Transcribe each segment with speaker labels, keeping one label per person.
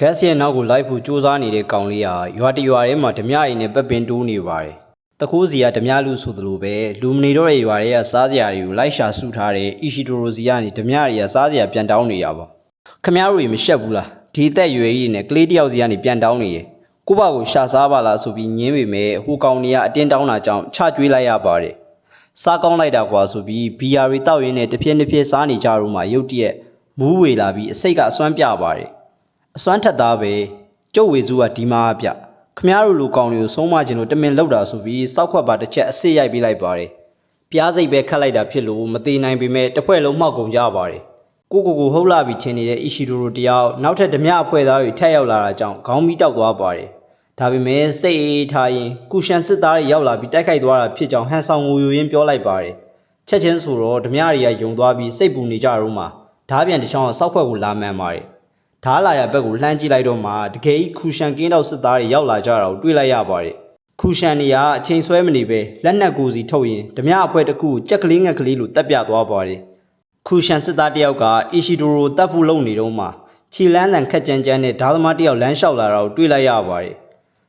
Speaker 1: ဂက်စ်ရဲ့နောက်ကိုလိုက်ဖို့စူးစမ်းနေတဲ့ကောင်လေးဟာရွာတရွာထဲမှာဓမြအိမ်နဲ့ပက်ပင်တိုးနေပါတယ်။တခိုးစီကဓမြလူဆိုသလိုပဲလူမနေတော့တဲ့ရွာတွေကစားစရာတွေကိုလိုက်ရှာစုထားတဲ့အီရှီတိုရိုစီကနေဓမြတွေကစားစရာပြန်တောင်းနေရပါ။ခမ ्या တို့တွေမရှက်ဘူးလား။ဒီအသက်အရွယ်ကြီးတွေနဲ့ကလေးတစ်ယောက်စီကနေပြန်တောင်းနေရယ်။ကိုယ့်ဘာကိုရှာစားပါလားဆိုပြီးညင်းပေမဲ့ဟိုကောင်တွေကအတင်းတောင်းတာကြောင့်ချကြွေးလိုက်ရပါတယ်။စားကောင်းလိုက်တာကွာဆိုပြီးဘီယာရီတောက်ရင်းနဲ့တစ်ပြက်တစ်ပြက်စားနေကြတော့မှရုတ်တရက်မူးဝေလာပြီးအစိတ်ကအစွမ်းပြပါတယ် အစွမ်းထက်သားပဲကျုပ်ဝေစုကဒီမားပြခမားတို့လူကောင်တွေကိုဆုံးမခြင်းလို့တမင်လောက်တာဆိုပြီးစောက်ခွက်ပါတစ်ချက်အစစ်ရိုက်ပေးလိုက်ပါတယ်ပြားစိတ်ပဲခတ်လိုက်တာဖြစ်လို့မသေးနိုင်ပေမဲ့တစ်ဖွဲ့လုံးမှောက်ကုန်ကြပါတယ်ကိုကိုကိုဟုတ်လာပြီထင်နေတဲ့အီရှီတိုရိုတယောက်နောက်ထပ်ဓမြအဖွဲ့သားတွေထက်ရောက်လာတာကြောင့်ခေါင်းမီးတောက်သွားပါတယ်ဒါပေမဲ့စိတ်အေးထားရင်ကုရှန်စစ်သားတွေရောက်လာပြီးတိုက်ခိုက်သွားတာဖြစ်ကြောင်းဟန်ဆောင်ငိုယိုရင်းပြောလိုက်ပါတယ်ချက်ချင်းဆိုတော့ဓမြတွေကယုံသွားပြီးစိတ်ပူနေကြတော့မှဓားပြန်တစ်ချောင်းဆောက်ခွက်ကိုလာမှန်ပါတယ် ဓားလာရဘက်ကိုလှမ်းကြည့်လိုက်တော့မှတကယ်ကြီးခူရှန်ကင်းတော့စစ်သားတွေရောက်လာကြတာကိုတွေ့လိုက်ရပါတယ်ခူရှန်တွေကအချိန်ဆွဲမနေပဲလက်နက်ကိုစီထုတ်ရင်ဓမြအဖွဲ့တစ်ခုကိုကြက်ကလေးငက်ကလေးလိုတက်ပြသွားပါတယ်ခူရှန်စစ်သားတစ်ယောက်ကအီရှီဒိုရိုတပ်ဖို့လုပ်နေတော့မှခြီလန်းတန်ခက်ကြမ်းကြမ်းနဲ့ဓာသမားတစ်ယောက်လမ်းလျှောက်လာတာကိုတွေ့လိုက်ရပါတယ်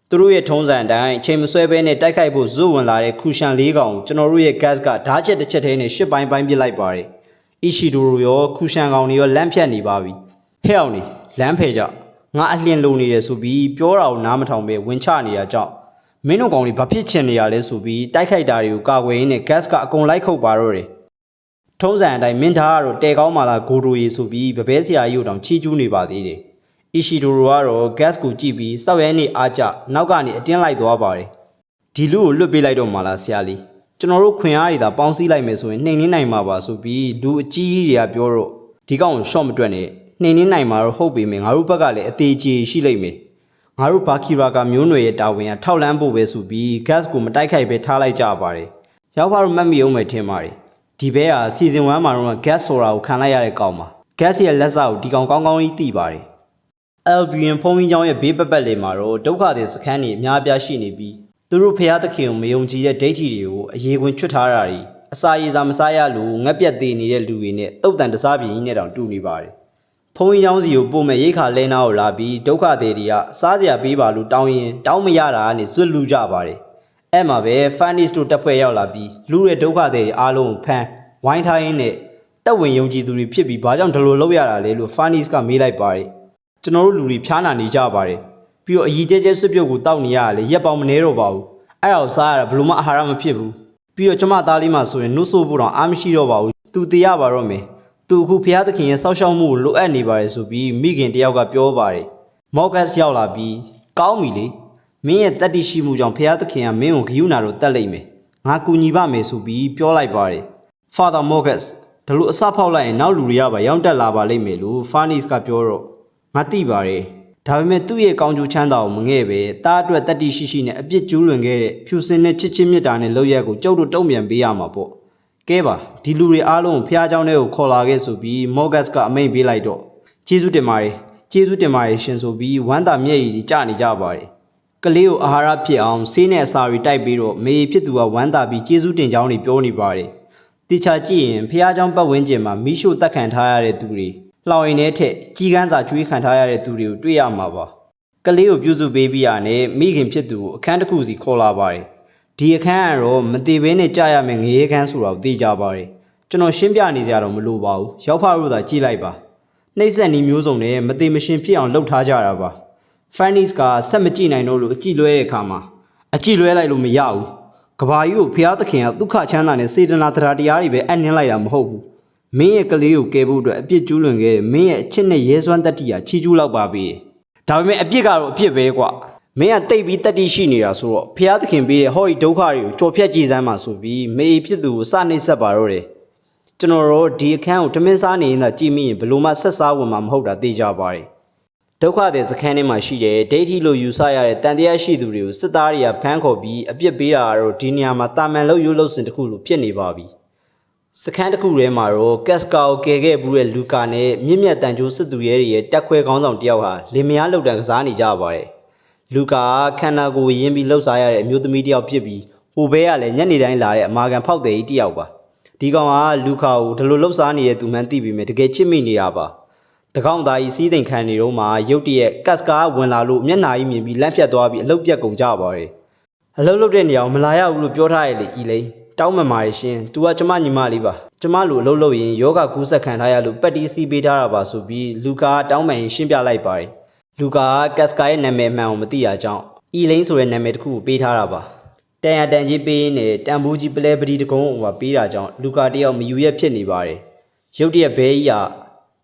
Speaker 1: သူတို့ရဲ့ထုံးစံအတိုင်းအချိန်မဆွဲဘဲနဲ့တိုက်ခိုက်ဖို့ဇွတ်ဝင်လာတဲ့ခူရှန်လေးကောင်ကိုကျွန်တော်တို့ရဲ့ gas ကဓာတ်ချက်တစ်ချက်သေးနဲ့ရှစ်ပိုင်းပိုင်းပစ်လိုက်ပါတယ်။အီရှီဒိုရိုရောခူရှန်ကောင်တွေရောလမ်းဖြတ်နေပါပြီ။ဟဲ့အောင်နေ လမ်းဖယ်ကြငါအလျင်လုံနေရဆိုပြီးပြောတာကိုနားမထောင်ပဲဝင်ချနေတာကြောင့်မင်းတို့ကောင်တွေဘာဖြစ်ချင်နေရလဲဆိုပြီးတိုက်ခိုက်တာတွေကိုကာကွယ်ရင်းနဲ့ gas ကအကုန်လိုက်ခုတ်ပါတော့တယ်။ထုံးစံအတိုင်းမင်းသားကတော့တဲကောင်းမာလာဂိုဒိုရီဆိုပြီးဗပဲဆရာကြီးတို့တောင်ချီးကျူးနေပါသေးတယ်။အီရှီဒိုရိုကတော့ gas ကိုကြည့်ပြီးစောက်ရဲနေအားကျနောက်ကနေအတင်းလိုက်သွားပါတယ်။ဒီလူကိုလွတ်ပေးလိုက်တော့မှလားဆရာလေး။ကျွန်တော်တို့ခွင်အားတွေသာပေါင်းစည်းလိုက်မယ်ဆိုရင်နှိမ်နှင်းနိုင်မှာပါဆိုပြီးလူအကြီးကြီးတွေကပြောတော့ဒီကောင်ကိုရှော့မတွက်နဲ့ နှိမ်နှင်းနိုင်မှာတော့ဟုတ်ပေမဲ့ငါတို့ဘက်ကလည်းအသေးကြီးရှိလိမ့်မယ်။ငါတို့ဘာခီရာကမျိုးနွယ်ရဲ့တာဝန်ကထောက်လန်းဖို့ပဲဆိုပြီး gas ကိုမတိုက်ခိုက်ပဲထားလိုက်ကြပါတယ်။ရောက်ပါတော့မှတ်မိအောင်ပဲထင်ပါတယ်။ဒီဘဲဟာစီဇန်1မှာတော့ gas ဆိုတာကိုခံလိုက်ရတဲ့ကောင်ပါ gas ရဲ့လက်စားကိုဒီကောင်ကောင်းကောင်းကြီးသိပါတယ် Albion ဖုန်းကြီးကျောင်းရဲ့ဘေးပတ်ပတ်လေးမှာတော့ဒုက္ခတွေစခန်းတွေအများအပြားရှိနေပြီးသူတို့ဖျားသခင်ကိုမယုံကြည်တဲ့ဒိဋ္ဌိတွေကိုအရေးခွင်ချွတ်ထားတာတွေအစာရေစာမစားရလို့ငက်ပြက်သေးနေတဲ့လူတွေနဲ့တုတ်တန်တစားပြင်းကြီးနဲ့တောင်တူနေပါတယ် ဖုန်းကြီးကျောင်းစီကိုပို့မဲ့ရိတ်ခါလဲနာကိုလာပြီးဒုက္ခတွေတွေကစားစရာပေးပါလို့တောင်းရင်တောင်းမရတာကနေဇွတ်လူကြပါတယ်အဲ့မှာပဲ Fanis တို့တက်ဖွဲ့ရောက်လာပြီးလူရဲ့ဒုက္ခတွေအားလုံးကိုဖမ်းဝိုင်းထားရင်းနဲ့တက်ဝင်ယုံကြည်သူတွေဖြစ်ပြီးဘာကြောင့်ဒီလိုလုပ်ရတာလဲလို့ Fanis ကမေးလိုက်ပါတယ်ကျွန်တော်တို့လူတွေဖျားနာနေကြပါတယ်ပြီးတော့အကြီးကျဲကျဲစွပ်ပြုတ်ကိုတောက်နေရတာလေရက်ပေါင်မနေတော့ပါဘူးအဲ့ဒါကိုစားရတာဘယ်လို့မှအာဟာရမဖြစ်ဘူးပြီးတော့ကျမသားလေးမှဆိုရင်နှုတ်ဆိုးဖို့တော့အားမရှိတော့ပါဘူးသူတေးရပါတော့မယ် သူအခုဖျားသခင်ရဲ့စောက်ရှောက်မှုကိုလိုအပ်နေပါတယ်ဆိုပြီးမိခင်တယောက်ကပြောပါတယ်မော့ကတ်ရောက်လာပြီးကောင်းပြီလေမင်းရဲ့တတ္တိရှိမှုကြောင့်ဖះသခင်ကမင်းကိုဂယုဏတော်တက်လိုက်မယ်ငါကူညီပါမယ်ဆိုပြီးပြောလိုက်ပါတယ် Father Morgus ဒါလို့အစဖောက်လိုက်ရင်နောက်လူတွေကပါရောက်တက်လာပါလိမ့်မယ်လို့ Farnis ကပြောတော့ငါသိပါတယ်ဒါပေမဲ့သူ့ရဲ့ကောင်းကျိုးချမ်းသာကိုမငဲ့ပဲတားအတွက်တတ္တိရှိရှိနဲ့အပြစ်ကျူးလွန်ခဲ့တဲ့ဖြူစင်တဲ့ချစ်ချင်းမြတ်တာနဲ့လောက်ရက်ကိုကျုပ်တို့တုံ့ပြန်ပေးရမှာပေါ့ ကဲပါဒီလူတွေအားလုံးကိုဖះเจ้าနဲ့ကိုခေါ်လာခဲ့ဆိုပြီး Morgus ကအမိန့်ပေးလိုက်တော့ကျေးဇူးတင်ပါတယ်ကျေးဇူးတင်ပါတယ်ရှင်ဆိုပြီးဝမ်းသာမျက်ရည်ကြီးကျနေကြပါတယ် ကလေးကိုအာဟာရဖြစ်အောင်ဆေးနဲ့အစာတွေတိုက်ပြီးတော့မေဖြစ်သူကဝမ်းသာပြီးကျေးဇူးတင်ကြောင်းတွေပြောနေပါတယ်။တိချာကြည့်ရင်ဖះเจ้าပတ်ဝန်းကျင်မှာမိရှို့တက်ခံထားရတဲ့သူတွေလှောင်ရင်ထဲထက်ကြီးကန်းစာကျွေးခံထားရတဲ့သူတွေကိုတွေ့ရမှာပါ။ကလေးကိုပြုစုပေးပြီးရနဲ့မိခင်ဖြစ်သူကိုအခန်းတစ်ခုစီခေါ်လာပါတယ်။ ဒီအခန်းကတော့မသေးဘဲနဲ့ကြာရမယ်ငရေခန်းဆိုတာကိုသိကြပါတယ်။ကျွန်တော်ရှင်းပြနေကြတော့မလိုပါဘူး။ရောက်ဖလို့သာကြည့်လိုက်ပါ။နှိမ့်ဆက်နီးမျိုးစုံနဲ့မသေးမရှင်ဖြစ်အောင်လှုပ်ထားကြတာပါ။ Fanny's ကဆက်မကြည့်နိုင်တော့လို့အကြည့်လွဲတဲ့အခါမှာအကြည့်လွဲလိုက်လို့မရဘူး။ကဘာကြီးကိုဖျားသခင်ကဒုက္ခချမ်းသာနဲ့စေတနာတရားတရားတွေပဲအနှင်းလိုက်တာမဟုတ်ဘူး။မင်းရဲ့ကလေးကိုကယ်ဖို့အတွက်အပြစ်ကျူးလွန်ခဲ့တဲ့မင်းရဲ့အချစ်နဲ့ရဲစွမ်းတတ္တိဟာချီးကျူးလောက်ပါပြီ။ဒါပေမဲ့အပြစ်ကတော့အပြစ်ပဲကွာ။ မင်းကတိတ်ပြီးတတ္တိရှိနေတာဆိုတော့ဖျားသခင်ပေးတဲ့ဟောဒီဒုက္ခတွေကိုကြော်ဖြတ်ကြည်စမ်းပါဆိုပြီးမေဖြစ်သူကိုစနှိမ့်ဆက်ပါတော့တယ်။ကျွန်တော်တို့ဒီအခန်းကိုထမင်းစားနေရင်သာကြည့်မိရင်ဘလို့မှဆက်စားဝင်မှာမဟုတ်တာသိကြပါတယ်။ဒုက္ခတဲ့စခန်းထဲမှာရှိတဲ့ဒိဋ္ဌိလို့ယူဆရတဲ့တန်တရားရှိသူတွေကိုစစ်သားတွေကဖမ်းခေါ်ပြီးအပြစ်ပေးတာကတော့ဒီနေရာမှာတာမန်လို့ရုပ်လို့စင်တစ်ခုလိုဖြစ်နေပါပြီ။စခန်းတစ်ခုထဲမှာတော့ကက်စကာကိုကယ်ခဲ့ဘူးတဲ့လူကာနဲ့မြင့်မြတ်တန်ကြိုးစစ်သူရဲတွေရဲ့တက်ခွဲခေါင်းဆောင်တယောက်ဟာလင်မယားလောက်တန်ကစားနေကြပါတယ်။ လူကာကခန္ဓာကိုယ်ရင်းပြီးလှုပ်ရှားရတဲ့အမျိုးသမီးတယောက်ဖြစ်ပြီးဟိုဘဲကလည်းညနေတိုင်းလာတဲ့အမာခံဖောက်တယ်ကြီးတယောက်ပါ။ဒီကောင်ကလူကာကိုဒီလိုလှုပ်ရှားနေတဲ့သူမှန်းသိပြီးမြဲတကယ်ချစ်မိနေတာပါ။ဘတကောင်းသားကြီးစီးသိမ်ခံနေတော့မှရုတ်တရက်ကတ်စကားဝင်လာလို့မျက်နှာကြီးမြင်ပြီးလန့်ဖြတ်သွားပြီးအလုတ်ပြက်ကုန်ကြပါတယ်အလုတ်လုတ်တဲ့နေရာကိုမလာရဘူးလို့ပြောထားရလေဤလိန်တောင်းမှန်ပါရဲ့ရှင်။ "तू ကကျမညီမလေးပါ။ကျမလိုအလုတ်လုတ်ရင်ယောဂကူးဆက်ခံထားရလို့ပတ်တီးစီးပေးထားတာပါဆိုပြီးလူကာကတောင်းမှန်ရင်ရှင်းပြလိုက်ပါတယ်။ လူကာကကတ်စကာရဲ့နာမည်အမှန်ကိုမသိတာကြောင့်ဤလိန်ဆိုတဲ့နာမည်တစ်ခုကိုပေးထားတာပါ။တန်ရတန်ကြီးပေးရင်းနဲ့တန်ဖိုးကြီးပလဲပတိတကုံးဟိုပါပေးတာကြောင့်လူကာတယောက်မယူရက်ဖြစ်နေပါတယ်။ရုတ်တရက်ဘဲကြီးက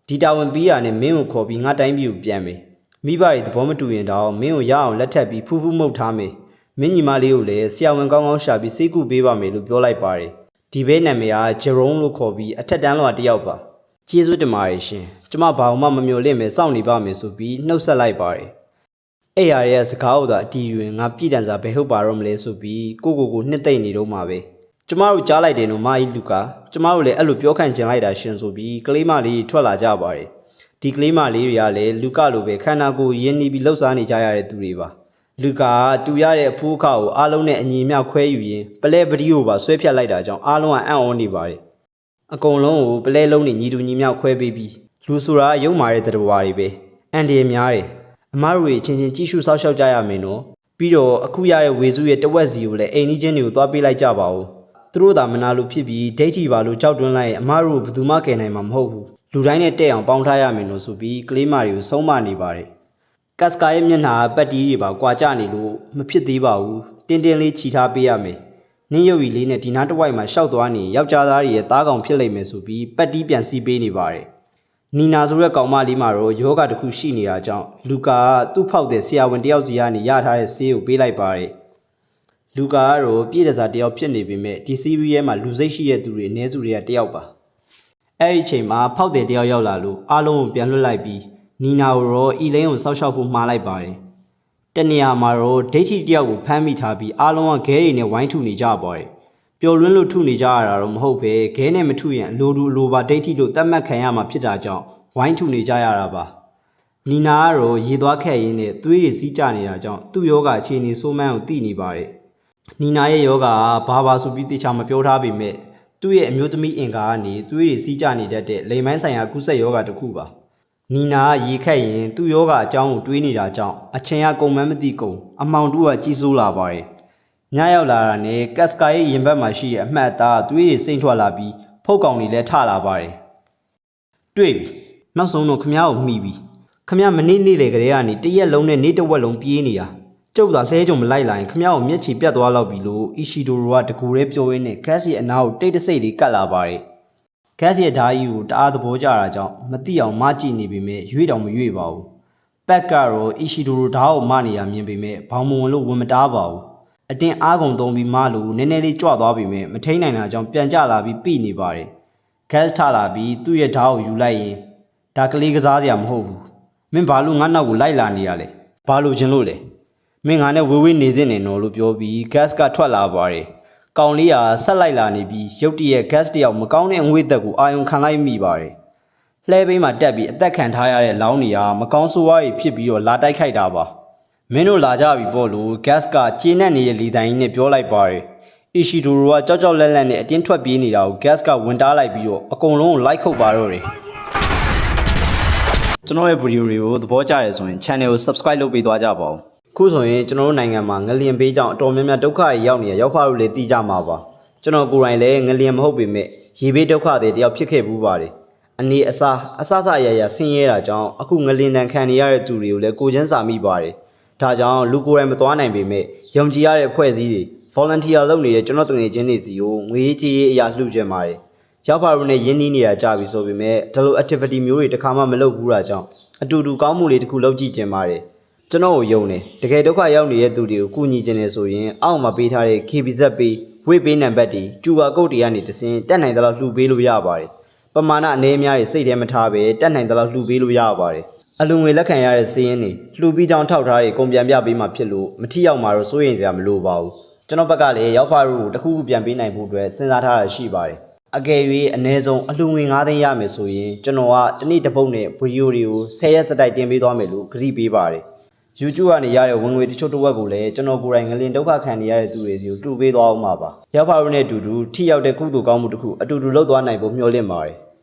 Speaker 1: ဒီတာဝန်ပြီးရနဲ့မင်းကိုခေါ်ပြီးငါတိုင်းပြည်ကိုပြန်မယ်။မိဘတွေသဘောမတူရင်တော့မင်းကိုရအောင်လက်ထပ်ပြီးဖူးဖူးမှုတ်ထားမယ်။မင်းညီမလေးကိုလည်းဆရာဝန်ကောင်းကောင်းရှာပြီးစိတ်ကူပေးပါမယ်လို့ပြောလိုက်ပါတယ်။ဒီဘဲနာမည်ကဂျေရုံးလို့ခေါ်ပြီးအထက်တန်းလွှာတစ်ယောက်ပါ။ ကျေးဇူးတင်ပါတယ်ရှင်။ကျမဘာမှမမျှော်လင့်မယ်စောင့်နေပါမယ်ဆိုပြီးနှုတ်ဆက်လိုက်ပါတယ်။အဲ့ရရဲ့စကားဥသာအတီးယူရင်ငါပြည်တန်စာဘယ်ဟုတ်ပါတော့မလဲဆိုပြီးကိုကိုကိုနှစ်သိမ့်နေတော့မှာပဲကျမတို့ကြားလိုက်တယ်နော်မာကြီးလူကာကျမတို့လည်းအဲ့လိုပြောခံကျင်လိုက်တာရှင်ဆိုပြီးကလေးမလေးထွက်လာကြပါတယ်ဒီကလေးမလေးတွေကလည်းလူကလိုပဲခန္ဓာကိုယ်ရင်းနှီးပြီးလှုပ်ရှားနေကြရတဲ့သူတွေပါလူကာကတူရတဲ့အဖိုးအခါကိုအားလုံးနဲ့အညီအမျှခွဲယူရင်းပလဲပတိကိုပါဆွဲဖြတ်လိုက်တာကြောင့်အားလုံးကအံ့ဩနေပါတယ် အကုန်လုံးကိုပလဲလုံးနဲ့ညီတူညီမျှခွဲပေးပြီးလူဆိုတာရုပ်မာတဲ့တရဝါတွေပဲအန်ဒီရများတယ်အမားတို့တွေချင်းချင်းကြည့်ရှုစောင့်ရှောက်ကြရမယ်နော်ပြီးတော့အခုရတဲ့ဝေစုရဲ့တဝက်စီကိုလည်းအိမ်ကြီးချင်းတွေကိုသွားပေးလိုက်ကြပါဦးသူတို့သာမနာလို့ဖြစ်ပြီးဒိတ်ထီပါလို့ကြောက်တွန်းလိုက်ရင်အမားတို့ကိုဘယ်သူမှကယ်နိုင်မှာမဟုတ်ဘူးလူတိုင်းနဲ့တဲ့အောင်ပေါင်းထားရမယ်နော်ဆိုပြီးကလေးမတွေကိုဆုံးမနေပါတယ်ကတ်စကာရဲ့မျက်နှာကပတ်တီးတွေပါကွာကြနေလို့မဖြစ်သေးပါဘူးတင်းတင်းလေးခြိထားပေးရမယ် နင်းရုပ်ရီလေးနဲ့ဒီနားတစ်ဝိုက်မှာရှောက်သွားနေယောက်ျားသားတွေရဲ့သားကောင်ဖြစ်လိမ့်မယ်ဆိုပြီးပတ်တီးပြန်စီးပေးနေပါတယ်နီနာဆိုတဲ့ကောင်မလေးမှာတော့ယောဂတစ်ခုရှိနေတာကြောင့်လူကာကသူ့ဖောက်တဲ့ဆရာဝန်တယောက်စီကနေရထားတဲ့ဆေးကိုပေးလိုက်ပါတယ်လူကာကတော့ပြည့်တစားတယောက်ဖြစ်နေပေမဲ့ဒီစီးရီးရဲမှာလူစိတ်ရှိတဲ့သူတွေအ ਨੇ စုတွေကတယောက်ပါအဲ့ဒီအချိန်မှာဖောက်တယ်တယောက်ရောက်လာလို့အားလုံးကိုပြန်လွှတ်လိုက်ပြီးနီနာကိုတော့အီလိန်ကိုစောက်ရှောက်ဖို့မှားလိုက်ပါတယ်။ တနေရာမှာတော့ဒိတ်ချီတယောက်ကိုဖမ်းမိထားပြီးအားလုံးကခဲတွေနဲ့ဝိုင်းထုနေကြပါတယ်။ပျော်လွန်းလို့ထုနေကြရတာတော့မဟုတ်ပဲခဲနဲ့မထုရင်အလိုတူအလိုပါဒိတ်ချီလို့တတ်မှတ်ခံရမှာဖြစ်တာကြောင့်ဝိုင်းထုနေကြရတာပါ။နီနာကတော့ရေသွားခက်ရင်းနဲ့သွေးတွေစီးကျနေတာကြောင့်သူ့ယောဂအခြေအနေဆိုးမှန်းကိုသိနေပါတယ်။နီနာရဲ့ယောဂကဘာဘာဆိုပြီးတေချာမပြောထားပေမဲ့သူ့ရဲ့အမျိုးသမီးအင်ကာကနေသွေးတွေစီးကျနေတတ်တဲ့လိမ်မိုင်းဆိုင်ရာကုသယောဂတစ်ခုပါ နီနာကရေခက်ရင်သူ့ယောဂအကြောင်းကိုတွေးနေတာကြောင့်အချင်းကကုန်မန်းမသိကုန်အမောင်တူကကြီးစိုးလာပါတယ်ညရောက်လာတာနဲ့ကတ်စကာရဲ့ရင်ဘတ်မှာရှိတဲ့အမှတ်အသားသွေးတွေစိမ့်ထွက်လာပြီးဖုတ်ကောင်တွေလည်းထလာပါတယ်တွေ့ပြီနောက်ဆုံးတော့ခမ ्या ကိုမှီပြီခမ ्या မနေ့နေ့လေကလေးကနေတရက်လုံးနဲ့နေ့တစ်ဝက်လုံးပြေးနေတာကျုပ်သာလှဲကြုံမလိုက်လာရင်ခမ ्या ကိုမျက်ချီပြတ်သွားလောက်ပြီလို့အီရှီဒိုရိုကတကူရဲပြောရင်းနဲ့ဂက်စ်ရဲ့အနားကိုတိတ်တဆိတ်လေးကတ်လာပါတယ် ဂက်စ်ရဲ့ဓာတ်ကြီးကိုတအားသဘောကျတာကြောင့်မသိအောင်မကြည့်နေပေမဲ့ရွေ့တောင်မရွေ့ပါဘူးပက်ကတော့အီရှီဒိုရိုဓာတ်ကိုမနေရမြင်ပေမဲ့ဘောင်မဝင်လို့ဝင်မတားပါဘူးအတင်းအားကုန်သုံးပြီးမလို့နည်းနည်းလေးကြွသွားပေမဲ့မထိန်နိုင်တာကြောင့်ပြန်ကျလာပြီးပြိနေပါတယ်ဂက်စ်ထလာပြီးသူ့ရဲ့ဓာတ်ကိုယူလိုက်ရင်ဒါကလေးကစားစရာမဟုတ်ဘူးမင်းဘာလို့ငါနောက်ကိုလိုက်လာနေရလဲဘာလို့ခြင်းလို့လဲမင်းငါနဲ့ဝေးဝေးနေတဲ့နေနော်လို့ပြောပြီး gas ကထွက်လာပါတယ်။ ကောင်လေးကဆက်လိုက်လာနေပြီးရုတ်တရက် gas တယောက်မကောင်းတဲ့အငွေ့သက်ကိုအာယုံခံလိုက်မိပါတယ်။လှဲပိန်းမှာတက်ပြီးအသက်ခံထားရတဲ့လောင်းတွေကမကောင်းဆိုးဝါးတွေဖြစ်ပြီးတော့လာတိုက်ခိုက်တာပါ။မင်းတို့လာကြပြီပေါ့လို့ gas ကကျေနပ်နေတဲ့လီတိုင်ကြီးနဲ့ပြောလိုက်ပါတယ်။အီရှီဒိုရိုကကြောက်ကြောက်လက်လက်နဲ့အတင်းထွက်ပြေးနေတာကို gas ကဝင်တားလိုက်ပြီးတော့အကုန်လုံးကိုလိုက်ခုတ်ပါတော့တယ်။ကျွန်တော်ရဲ့ဗီဒီယိုတွေကိုသဘောကျတယ်ဆိုရင် channel ကို subscribe လုပ်ပေးသွားကြပါဦး ခုဆိုရင်ကျွန်တော်တို့နိုင်ငံမှာငလျင်ပေးကြောင်းအတော်များများဒုက္ခတွေရောက်နေရရောက်ဖားလို့လည်းသိကြမှာပါကျွန်တော်ကိုယ်တိုင်လည်းငလျင်မဟုတ်ပေမဲ့ရေဘေးဒုက္ခတွေတယောက်ဖြစ်ခဲ့ဘူးပါတယ်အနေအစားအဆအဆအရရဆင်းရဲတာကြောင့်အခုငလျင်တန်ခံနေရတဲ့သူတွေကိုလည်းကိုချင်းစာမိပါတယ်ဒါကြောင့်လူကိုယ်တိုင်မသွားနိုင်ပေမဲ့ယုံကြည်ရတဲ့ဖွဲ့စည်းတွေ volunteer လုပ်နေတဲ့ကျွန်တော်တငယ်ချင်းတွေစီကိုငွေကြေးရေးအရာလှူကြပါတယ်ရောက်ပါရုံနဲ့ရင်းနှီးနေတာကြပြီဆိုပေမဲ့ဒီလို activity မျိုးတွေတစ်ခါမှမလုပ်ဘူးတာကြောင့်အတူတူကောင်းမှုလေးတစ်ခုလုပ်ကြည့်ကြင်ပါတယ် ကျွန်တော်ကိုယုံတယ်တကယ်ဒုက္ခရောက်နေတဲ့သူတွေကိုကူညီခြင်းလေဆိုရင်အောက်မှာပေးထားတဲ့ KBZ ပေးဝေ့ပေးနံပါတ်တွေကျူပါကုတ်တွေကနေတစင်တက်နိုင်သလောက်လှူပေးလို့ရပါတယ်ပမာဏအနေအများတွေစိတ်ထဲမထားပဲတက်နိုင်သလောက်လှူပေးလို့ရပါတယ်အလူငွေလက်ခံရတဲ့စီးရင်တွေလှူပြီးကြောင်းထောက်ထားတွေကုန်ပြန်ပြပေးမှဖြစ်လို့မထီရောက်မှာတော့စိုးရင်စရာမလိုပါဘူးကျွန်တော်ဘက်ကလည်းရောက်ဖားတို့ကိုတစ်ခုခုပြန်ပေးနိုင်ဖို့အတွက်စဉ်းစားထားတာရှိပါတယ်အကယ်၍အ ਨੇ ဆုံးအလှငွေ9သိန်းရမယ်ဆိုရင်ကျွန်တော်ကတစ်နေ့တစ်ပုတ်နဲ့ဗီဒီယိုတွေကို10ရက်စတိုက်တင်ပေးသွားမယ်လို့ကတိပေးပါတယ် YouTube ကနေရတဲ့ဝင်ငွေတချို့တစ်ဝက်ကိုလည်းကျွန်တော်ကိုယ်တိုင်ငလင်ဒုက္ခခံနေရတဲ့သူတွေစီကိုတူပေးသွားအောင်ပါပါ။ရောက်ပါရုံနဲ့အတူတူထိရောက်တဲ့ကုသိုလ်ကောင်းမှုတစ်ခုအတူတူလုပ်သွားနိုင်ဖို့မျှော်လင့်ပါတယ်။